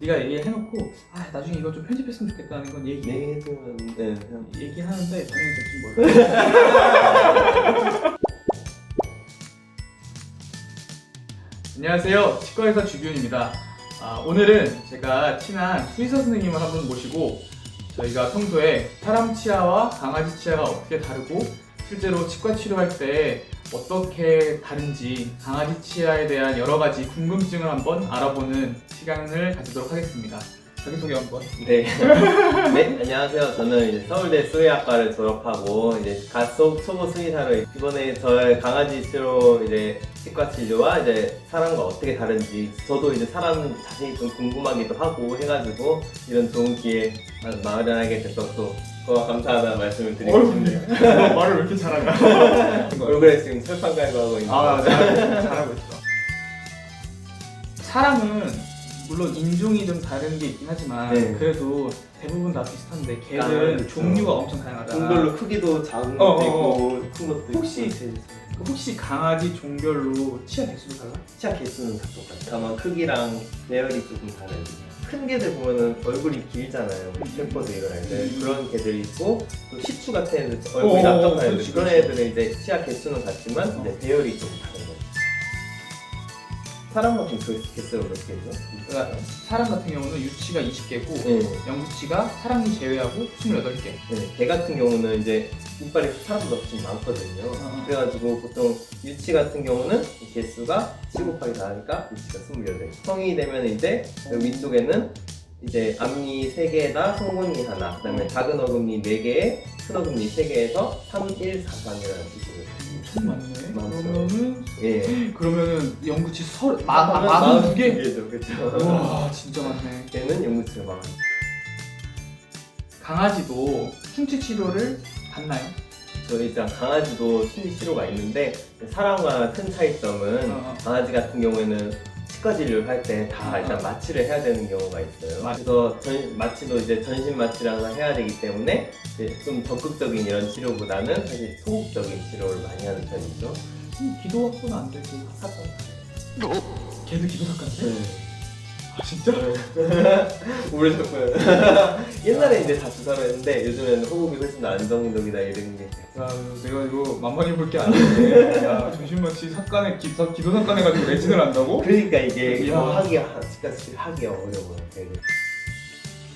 네가 얘기해놓고 아 나중에 이거 좀 편집했으면 좋겠다는 건 얘기 네 해주면 네 그냥 얘기하는데 당연히 될지 몰라. 안녕하세요. 치과의사 주기훈입니다. 아, 오늘은 제가 친한 수의사 선생님을 한 분 모시고 저희가 평소에 사람 치아와 강아지 치아가 어떻게 다르고 실제로 치과 치료할 때 어떻게 다른지 강아지 치아에 대한 여러 가지 궁금증을 한번 알아보는 시간을 가지도록 하겠습니다. 자기소개 한번. 네. 네, 안녕하세요. 저는 이제 서울대 수의학과를 졸업하고 이제 갓속 초보 수의사로 이번에 저의 강아지 치료 이제 치과 진료와 이제 사람과 어떻게 다른지 저도 이제 사람 자신이 좀 궁금하기도 하고 해가지고 이런 좋은 기회 마련하게 돼서 또고 마 감사하다는 말씀을 드리고 싶네요. 말을 왜 이렇게 잘하냐? 얼굴에 지금 철판 깔고 하고 있는 아. 잘, 잘하고 있어. 사람은 물론 인종이 좀 다른 게 있긴 하지만 네. 그래도 대부분 다 비슷한데 아, 개들은 그쵸. 종류가 엄청 다양하잖아. 종별로 크기도 작은 어, 것도 어, 있고 큰 것도 혹시- 있고 혹시 강아지 종별로 치아 개수도 달라? 치아 개수는 다 똑같아요. 다만 크기랑 배열이 조금 다르죠. 큰 개들 보면은 얼굴이 길잖아요. 셰퍼드 이런 애들 음. 그런 개들이 있고 또 시추 같은 애들 얼굴이 어, 납작한 애들 그렇지, 그런 그렇지. 애들은 이제 치아 개수는 같지만 어. 이제 배열이 좀 다른. 사람 같은 개- 개수가 몇 개죠? 그러니까 사람 같은 경우는 유치가 20개고 네. 영구치가 사람이 제외하고 28개. 네, 개 같은 경우는 이제 이빨이 사람보다 좀 많거든요. 어. 그래가지고 보통 유치 같은 경우는 이 개수가 7 곱하기 4니까 유치가 28. 성이 되면 이제 여기 위쪽에는 이제 앞니 3개에다 송곳니 하나, 그 다음에 작은 어금니 4개에 큰 어금니 3개에서 3, 1, 4, 3이라는 뜻이거든요. 엄청 많네. 많죠. 그러면은 예. 그러면은 영구치 서 마, 마흔 두 개? 개죠, 그렇죠. 와 진짜 많네. 걔는 영구치가 많아. 강아지도 충치 치료를 받나요? 저희 일단 강아지도 충치 치료가 있는데 사람과 큰 차이점은 어, 어. 강아지 같은 경우에는 치과 진료를 할 때다 어, 일단 어. 마취를 해야 되는 경우가 있어요. 맞- 그래서 전, 마취도 이제 전신 마취를 항상 해야 되기 때문에 이제 좀 적극적인 이런 치료보다는 사실 소극적인 치료를 많이 하는 편이죠. 음, 기도 학교는 안 되고 사건 걔도 기도 학과인데? 아 진짜? 모르셨고요. 옛날에 이제 다 주사로 했는데 요즘에는 호흡이 훨씬 더 안정적이다 이런 게 야 내가 이거 만만히 볼 게 아닌데 야 정신마취 사건에 기, 기도 사건에 가지고 레진을 한다고? 그러니까 이게 이야. 뭐 하기가 치과 스킬 하기가 어려워요. 되게.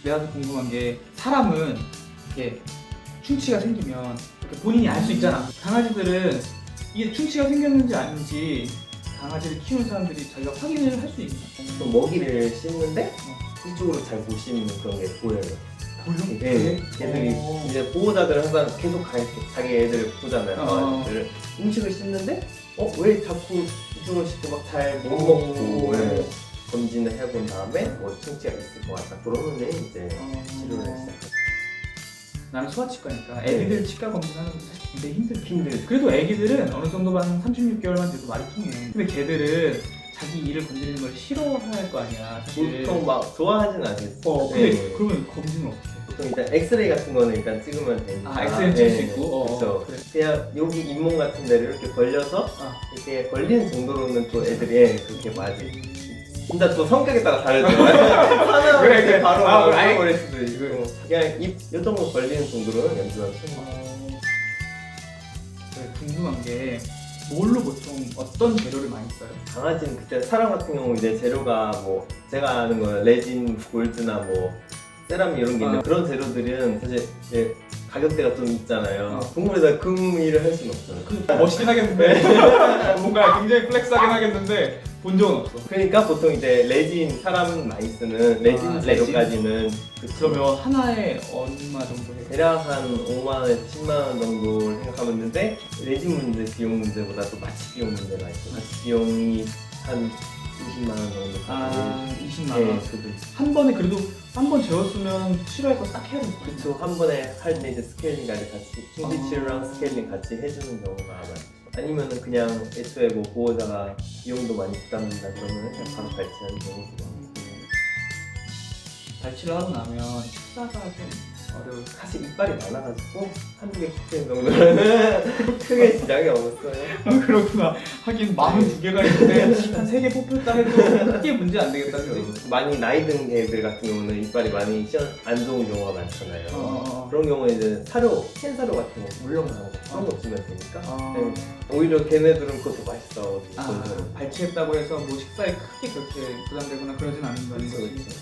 내가 더 궁금한 게 사람은 이게 충치가 생기면 이렇게 본인이 알 수 있잖아 강아지들은 이게 충치가 생겼는지 아닌지 강아지를 키우는 사람들이 자기가 확인을 할 수 있나? 또 먹이를 씹는데 이쪽으로 잘 못 씹는 그런 게 보여요. 보여? 네, 걔들이 어. 이제 보호자들은 항상 계속 가, 자기 애들을 보잖아요. 어. 강아지들을 음식을 씹는데 어 왜 자꾸 이쪽으로 씹고 막 잘못 오. 먹고 네. 검진을 해본 다음에 뭐 충치가 있을 것 같다. 그러면 이제 어. 치료를 시작하죠. 나는 소아치과니까 네. 애기들 치과 검진하는 것도 사실 굉장히 힘들어. 힘들죠. 그래도 애기들은 어느 정도 한 36개월만 돼도 말이 통해. 근데 걔들은 자기 이를 건드리는 걸 싫어할 거 아니야. 사실. 보통 막 좋아하진 않겠죠. 어, 근데 네. 그러면 검진을 어떻게 해? 보통 일단 엑스레이 같은 거는 일단 찍으면 되니까. 아, 엑스레이 찍을 수 네. 있고. 어, 어, 그렇죠. 그래. 그냥 여기 잇몸 같은 데를 이렇게 벌려서 아. 이렇게 벌리는 정도로는 또 애들이 예, 그렇게 맞이. 진짜 또 성격에 따라 다르죠. 하나 그래, 그래. 바로 아, 아, 아이. 버릴 수도 있고 그냥 입 요정도 벌리는 정도로는 큰 거. 어... 그래, 궁금한 게 뭘로 보통 어떤 재료를 많이 써요? 강아지는 그때 사람 같은 경우 이제 재료가 뭐 제가 아는 거는 레진, 골드나 뭐 세라믹 이런 게 있는데 아. 그런 재료들은 사실 이제 가격대가 좀 있잖아요. 아. 동물에다 금 일을 할 수는 없잖아요. 그 멋있긴 하겠는데 뭔가 굉장히 플렉스하긴 하겠는데 본 적은 없어. 그러니까 보통 이제 레진 사람 많이 쓰는 레진 아, 재료까지는 그 그러면 하나에 얼마 정도 해? 대략 한 5만 원, 10만 원 정도를 생각하면 되는데 레진 문제, 비용 문제보다 또 마취 비용 문제가 있고 마취 비용이 한 20만 원 정도 아 20만 네, 원. 그도 한 번에 그래도 한 번 재웠으면 치료할 거 싹 해야 되는 거죠. 그쵸 한 번에 할 때 이제 스케일링까지 같이 충치 아. 치료랑 스케일링 같이 해주는 경우가 많죠 아니면은 그냥 애초에 뭐 보호자가 비용도 많이 부담된다 그러면 그냥 바로 발치하는 경우도 많고 발치를 하고 나면 식사가 좀 어려워. 사실 이빨이 많아가지고 한두 개 씹히는 정도는 크게 지장이 없어요. 그렇구나. 하긴 마흔 두 개가 있는데 한 세 개 뽑혔다 해도 크게 문제 안 되겠다, 그지? 많이 나이 든 개들 같은 경우는 이빨이 많이 시원, 안 좋은 경우가 많잖아요. 어, 어, 어. 그런 경우에 이제 사료, 캔 사료 같은 거 물렁한 거 그런 거 주면 되니까 아. 네. 오히려 걔네들은 그것도 맛있어. 아, 발치했다고 해서 뭐 식사에 크게 그렇게 부담되거나 그러진 그렇죠, 거지. 그렇죠.